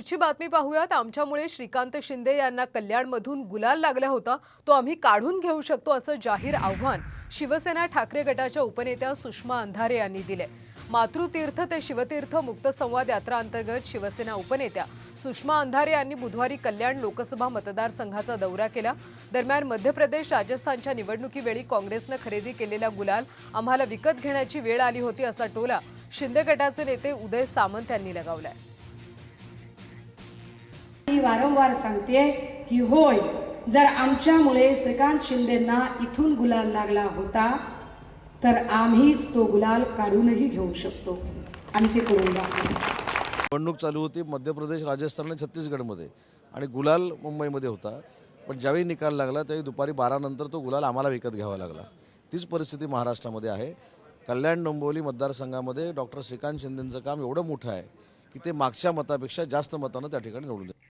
पुढची बातमी पाहूयात. आमच्यामुळे श्रीकांत शिंदे यांना कल्याणमधून गुलाल लागला होता. तो आम्ही काढून घेऊ शकतो असं जाहीर आव्हान शिवसेना ठाकरे गटाच्या उपनेत्या सुषमा अंधारे यांनी दिले. मातृतीर्थ ते शिवतीर्थ मुक्त संवाद यात्रा अंतर्गत शिवसेना उपनेत्या सुषमा अंधारे यांनी बुधवारी कल्याण लोकसभा मतदारसंघाचा दौरा केला. दरम्यान मध्य प्रदेश राजस्थानच्या निवडणुकीवेळी काँग्रेसनं खरेदी केलेला गुलाल आम्हाला विकत घेण्याची वेळ आली होती असा टोला शिंदे गटाचे नेते उदय सामंत यांनी लगावलाय. मी वारंवार सांगते की होय जर आमच्यामुळे श्रीकांत शिंदेंना इथून गुलाल लागला होता तर आम्हीच तो गुलाल काढूनही घेऊ शकतो. आणि ते करून दाखवू. निवडणूक चालू होती मध्य प्रदेश राजस्थान आणि छत्तीसगडमध्ये. आणि गुलाल मुंबईमध्ये होता. पण ज्यावेळी निकाल लागला त्यावेळी दुपारी बारानंतर तो गुलाल आम्हाला विकत घ्यावा लागला. तीच परिस्थिती महाराष्ट्रामध्ये आहे. कल्याण डोंबिवली मतदारसंघामध्ये डॉक्टर श्रीकांत शिंदेंचं काम एवढं मोठं आहे की ते मागच्या मतापेक्षा जास्त मतानं त्या ठिकाणी निवडून